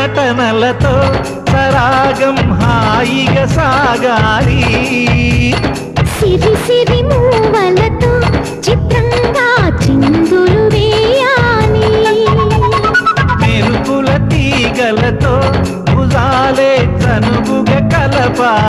నటనలతో సరాగం హాయిగా సాగాలి. సిరి సిరి మూవలతో చిత్రంగా చిందులు వేయాలి. మెరుపుల తీగలతో భుజాలే తనుగుగా కలపా